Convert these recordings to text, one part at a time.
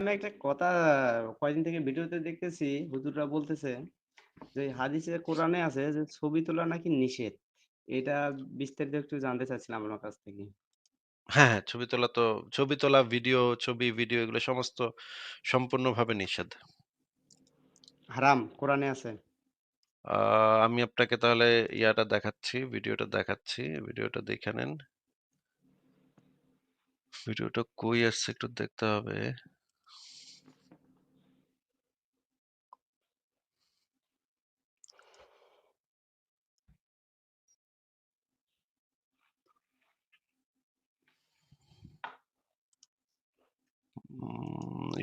একটা কথা কয়দিন থেকে ভিডিওতে দেখতেছি হুজুররা বলতেছে যে হাদিসে কোরআনে আছে যে ছবি তোলা নাকি নিষেধ এটা বিস্তারিত একটু জানতে চাচ্ছিলাম আপনার কাছ থেকে হ্যাঁ, হ্যাঁ, ছবি তোলা তো ছবি তোলা, ভিডিও, ছবি, ভিডিও এগুলো সমস্ত সম্পূর্ণভাবে নিষেধ। হারাম কোরআনে আছে আমি আপনাকে তাহলে ইয়াটা দেখাচ্ছি, ভিডিওটা দেখাচ্ছি। ভিডিওটা দেখে নেন। ভিডিওটা কই আসছে একটু দেখতে হবে।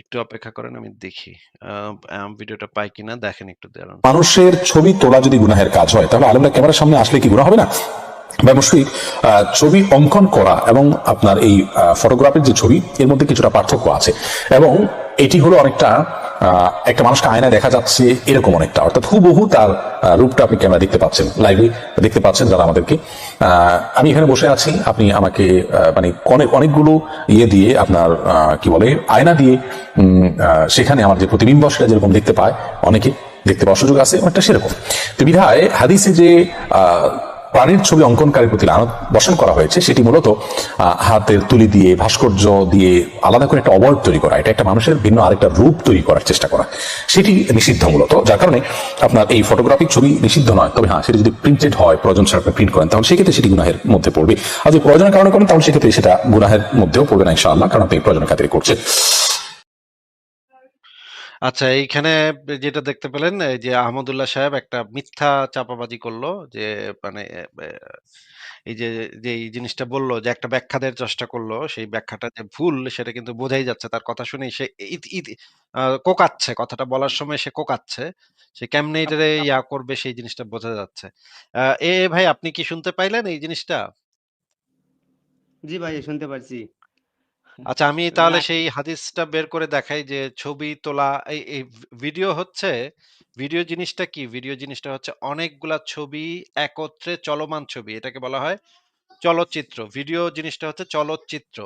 একটু অপেক্ষা করেন, আমি দেখি। ভিডিওটা পাই কিনা, দেখেন একটু দাঁড়ান। মানুষের ছবি তোলা যদি গুনাহের কাজ হয়, তাহলে আলমরা ক্যামেরার সামনে আসলে কি গুনাহ হবে না ব্যবসায়িক ছবি অঙ্কন করা এবং আপনার এই ফটোগ্রাফির যে ছবি, এর মধ্যে কিছুটা পার্থক্য আছে এবং এটি হলো অনেকটা একটা মানুষকে আয়নায় দেখা যাচ্ছে এরকম অনেকটা। অর্থাৎ হুবহু তার রূপটা আপনি ক্যামেরা দেখতে পাচ্ছেন লাইভে দেখতে পাচ্ছেন যারা আমাদেরকে। আমি এখানে বসে আছি। আপনি আমাকে মানে অনেক অনেকগুলো ইয়ে দিয়ে আপনার কি বলে, আয়না দিয়ে সেখানে আমার যে প্রতিবিম্ব সেটা যেরকম দেখতে পায়, অনেকে দেখতে পাওয়ার সুযোগ আছে, অনেকটা সেরকম। তো বিধায় হাদিসে যে প্রাণীর ছবি অঙ্কনকারীর প্রতি লানত বসন করা হয়েছে, সেটি মূলত হাতের তুলি দিয়ে, ভাস্কর্য দিয়ে আলাদা করে একটা অবয়ব তৈরি করা। এটা একটা মানুষের ভিন্ন আরেকটা রূপ তৈরি করার চেষ্টা করা। সেটি নিষিদ্ধ মূলত, যার কারণে আপনার এই ফটোগ্রাফিক ছবি নিষিদ্ধ নয়। তবে হ্যাঁ সেটি যদি প্রিন্টেড হয়, প্রয়োজন ছাড়া প্রিন্ট করেন, তাহলে সেক্ষেত্রে সেটি গুনাহের মধ্যে পড়বে। আর যদি প্রয়োজনের কারণে করেন, তাহলে সেক্ষেত্রে সেটা গুনাহের মধ্যেও পড়বে না ইনশাআল্লাহ, কারণ আপনি প্রয়োজনের খাতিরে করছেন। আচ্ছা এইখানে যেটা দেখতে পেলেন এই যে আহমদুল্লাহ সাহেব একটা মিথ্যা চাপাবাজি করল যে মানে এই যে, যে এই জিনিসটা বলল যে একটা ব্যাখ্যা দেওয়ার চেষ্টা করল, সেই ব্যাখ্যাটা যে ভুল সেটা কিন্তু বোঝাই যাচ্ছে। তার কথা শুনেই সে ইত ইত আ কোঁকাচ্ছে। কথাটা বলার সময় সে কোকাচ্ছে সে কেমনে আপ- এটারে আপ- ইয়া করবে সেই জিনিসটা বোঝা যাচ্ছে। আ এ ভাই আপনি কি শুনতে পাইলেন এই জিনিসটা? জি ভাই শুনতে পারছি আচ্ছা আমি তাহলে সেই হাদিসটা বের করে দেখাই যে ছবি তোলা এই এই ভিডিও হচ্ছে ভিডিও জিনিসটা কি? ভিডিও জিনিসটা হচ্ছে অনেকগুলা ছবি একত্রে চলমান ছবি। এটাকে বলা হয় চলচ্চিত্র। ভিডিও জিনিসটা হচ্ছে চলচ্চিত্র।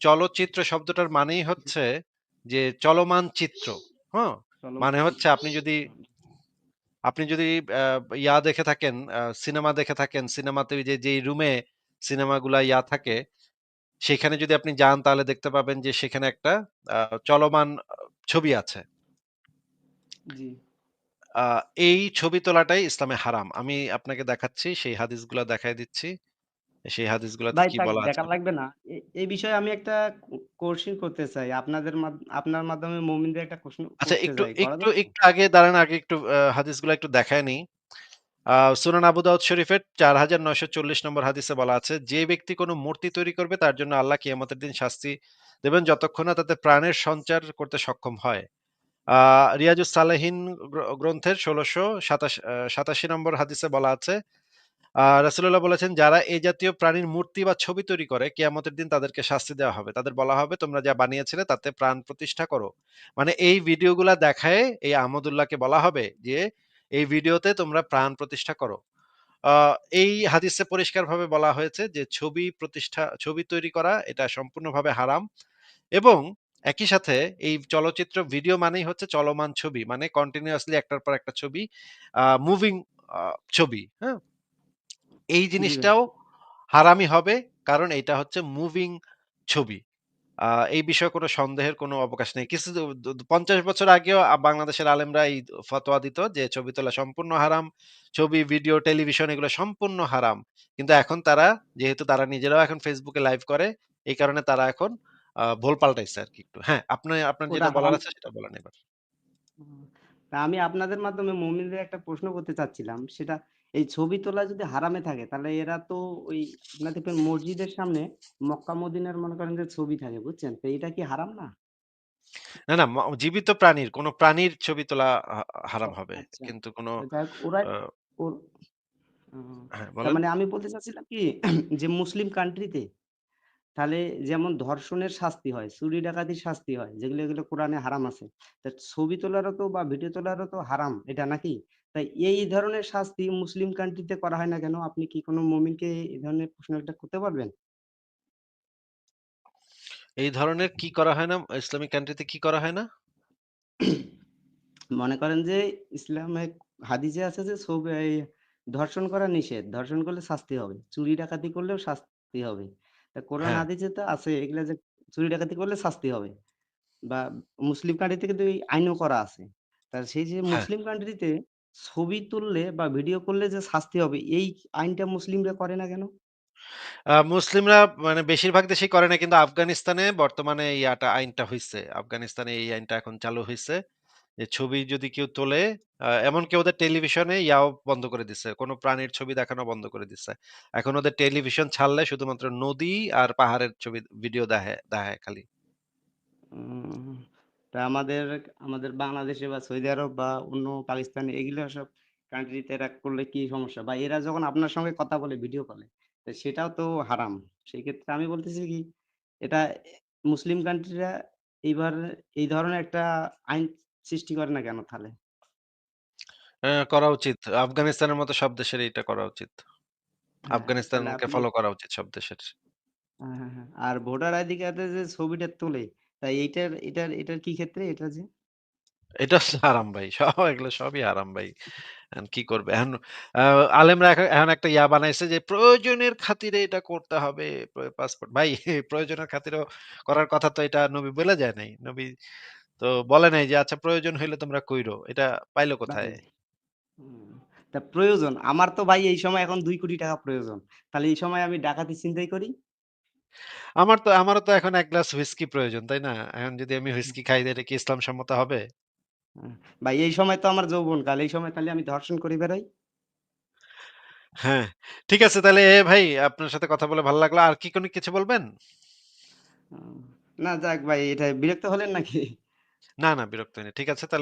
চলচ্চিত্র শব্দটার মানেই হচ্ছে যে চলমান চিত্র। হ্যাঁ? মানে হচ্ছে আপনি যদি আপনি যদি ইয়া দেখে থাকেন, সিনেমা দেখে থাকেন, সিনেমাতে যে যেই রুমে সিনেমাগুলা ইয়া থাকে সেখানে যদি আপনি যান তাহলে দেখতে পাবেন যে সেখানে একটা চলমান ছবি আছে। জি এই ছবি তোলাটাই ইসলামে হারাম। আমি আপনাকে দেখাচ্ছি সেই হাদিসগুলা দেখায় দিচ্ছি। সেই হাদিসগুলাতে কি বলা আছে দেখা লাগবে না এই বিষয়ে আমি একটা কোশ্চিন করতে চাই আপনাদের আপনার মাধ্যমে মুমিনদের একটা প্রশ্ন আচ্ছা একটু একটু একটু আগে দাঁড়ান আগে একটু হাদিসগুলা একটু দেখায় নিই। সুনান আবু দাউদ শরীফের ৪৯৪০ নম্বর হাদিসে বলা আছে, যে ব্যক্তি কোনো মূর্তি তৈরি করবে তার জন্য আল্লাহ কিয়ামতের দিন শাস্তি দেবেন যতক্ষণ না তাতে প্রাণের সঞ্চার করতে সক্ষম হয়। রিয়াজুস সালেহিন গ্র গ্রন্থের ১৬২৭ আ ৮৭ নম্বর হাদিসে বলা আছে, আ রাসূলুল্লাহ বলেছেন, "যারা এই জাতীয় প্রাণীর মূর্তি বা ছবি তৈরি করে, কেয়ামতের দিন তাদেরকে শাস্তি দেওয়া হবে। তাদের বলা হবে, তোমরা যা বানিয়েছিলে তাতে প্রাণ প্রতিষ্ঠা করো।" মানে এই ভিডিওগুলা দেখায় এই আহমদুল্লাহকে বলা হবে যে, "এই ভিডিওতে তোমরা প্রাণ প্রতিষ্ঠা করো।" এই হাদিসে পরিষ্কারভাবে বলা হয়েছে যে, ছবি প্রতিষ্ঠা ছবি তৈরি করা এটা সম্পূর্ণভাবে হারাম। এবং একই সাথে এই চলচ্চিত্র ভিডিও মানেই হচ্ছে চলমান ছবি। মানে কন্টিনিউয়াসলি একটার পর একটা ছবি মুভিং ছবি, হ্যাঁ? এই জিনিসটাও হারামই হবে কারণ এটা হচ্ছে মুভিং ছবি। এই বিষয়ে কোনো সন্দেহের কোনো অবকাশ নেই। কিছু দু দু ৫০ বছর আগেও আ বাংলাদেশের আলেমরা এই ফতোয়া দিত যে ছবি তোলা সম্পূর্ণ হারাম। ছবি, ভিডিও, টেলিভিশন এগুলো সম্পূর্ণ হারাম। কিন্তু এখন তারা যেহেতু তারা নিজেরাও এখন এ লাইভ করে, এই কারণে তারা এখন ভোল পাল্টাইছে আরকি একটু। হ্যাঁ, আপনি আপনার ওটা যেটা বলার হারাম আছে সেটা বলেন এবার। তা আমি আপনাদের মাধ্যমে মুমিনদের একটা প্রশ্ন করতে চাচ্ছিলাম। সেটা এই ছবি তোলা যদি হারামে থাকে তাহলে এরা তো ওই আপনার দেখবেন মসজিদের সামনে মক্কা মদিনার মনে করেন যে ছবি থাকে বুঝছেন? তো এটা কি হারাম না? না, না জীবিত প্রাণীর কোন প্রাণীর ছবি তোলা হারাম হবে। আচ্ছা। কিন্তু কোন হ্যাঁ, মানে আমি বলতে চাচ্ছিলাম কি যে মুসলিম কান্ট্রিতে তাহলে যেমন ধর্ষণের শাস্তি হয়, চুরি ডাকাতির শাস্তি হয়, যেগুলো এগুলো কোরআনে হারাম আছে। তা ছবি তোলারও তো বা ভিডিও তোলারও তো হারাম এটা নাকি? তাই এই ধরনের শাস্তি মুসলিম কান্ট্রিতে করা হয় না কেন? আপনি কি কোনো মুমিনকে এই ধরনের প্রশ্ন একটা করতে পারবেন? এই ধরনের কি করা হয় না? ইসলামিক কান্ট্রিতে কি করা হয় না? মনে করেন যে ইসলামে হাদিসে আছে যে ছবি এই ধর্ষণ করা নিষেধ। ধর্ষণ করলে শাস্তি হবে। চুরি ডাকাতি করলেও শাস্তি হবে। তা কোরআন হ্যাঁ। হাদিসে তো আছে এগুলা যে চুরি ডাকাতি করলে শাস্তি হবে। বা মুসলিম কান্ট্রিতে কিন্তু এই আইনও করা আছে। তা সেই যে হ্যাঁ। মুসলিম কান্ট্রিতে ছবি তুললে বা ভিডিও করলে যে শাস্তি হবে এই আইনটা মুসলিমরা করে না কেন? মুসলিমরা মানে বেশিরভাগ দেশেই করে না কিন্তু আফগানিস্তানে বর্তমানে এই ইয়াটা আইনটা হইছে। আফগানিস্তানে এই আইনটা এখন চালু হইছে। ছবি যদি কেউ তোলে আ এমনকি ওদের টেলিভিশনে ইয়াও বন্ধ করে দিছে। কোন প্রাণীর ছবি দেখানো বন্ধ করে দিছে। এখন ওদের টেলিভিশন ছাড়লে শুধুমাত্র নদী আর পাহাড়ের ছবি ভিডিও দেখায় দেখায় খালি। উম তা আমাদের আমাদের বাংলাদেশে বা সৌদি আরব বা অন্য পাকিস্তান এগুলো সব কান্ট্রিতে এরা করলে কি সমস্যা? বা এরা যখন আপনার সঙ্গে কথা বলে ভিডিও কলে, সেটাও তো হারাম। সেই ক্ষেত্রে আমি বলতেছি কি এটা মুসলিম কান্ট্রিরা এইবার এই ধরনের একটা আইন সৃষ্টি করে না কেন তাহলে? হ্যাঁ, করা উচিত। আফগানিস্তানের মতো সব দেশের এটা করা উচিত। হ্যাঁ, আফগানিস্তানকে আপনি ফলো করা উচিত সব দেশের। হ্যাঁ, হ্যাঁ, হ্যাঁ। আর ভোটার আইডি কার্ডে যে ছবিটা তোলে, তা এইটার এটার এটার কি ক্ষেত্রে এটা যে? এটা হচ্ছে হারাম ভাই। সব এগুলো সবই হারাম ভাই। এখন কি করবে? এখন আ আলেমরা এখন এখন একটা ইয়া বানাইছে যে প্রয়োজনের খাতিরে এটা করতে হবে পাসপোর্ট। ভাই প্রয়োজনের খাতিরেও করার কথা তো এটা নবী বলে যায় নাই। নবী তো বলে নাই যে আচ্ছা প্রয়োজন হইলে তোমরা কইরো। এটা পাইলো কোথায়? তা প্রয়োজন আমার তো ভাই এই সময় এখন দুই কোটি টাকা প্রয়োজন। তাহলে এই সময় আমি ডাকাতি চিন্তাই করি? আমার তো আমারও তো এখন এক গ্লাস হুইস্কি প্রয়োজন, তাই না? এখন যদি আমি হুইস্কি খাই এটা কি ইসলাম সম্মত হবে? হ্যাঁ, ভাই এই সময় তো আমার যৌবনকাল। এই সময় তাহলে আমি ধর্ষণ করে বেড়াই? হ্যাঁ, ঠিক আছে তাহলে এ ভাই আপনার সাথে কথা বলে ভালো লাগল। আর কি কোনো কিছু বলবেন? না যাক ভাই এটা বিরক্ত হলেন নাকি? না, না বিরক্ত হইনি। ঠিক আছে তাহলে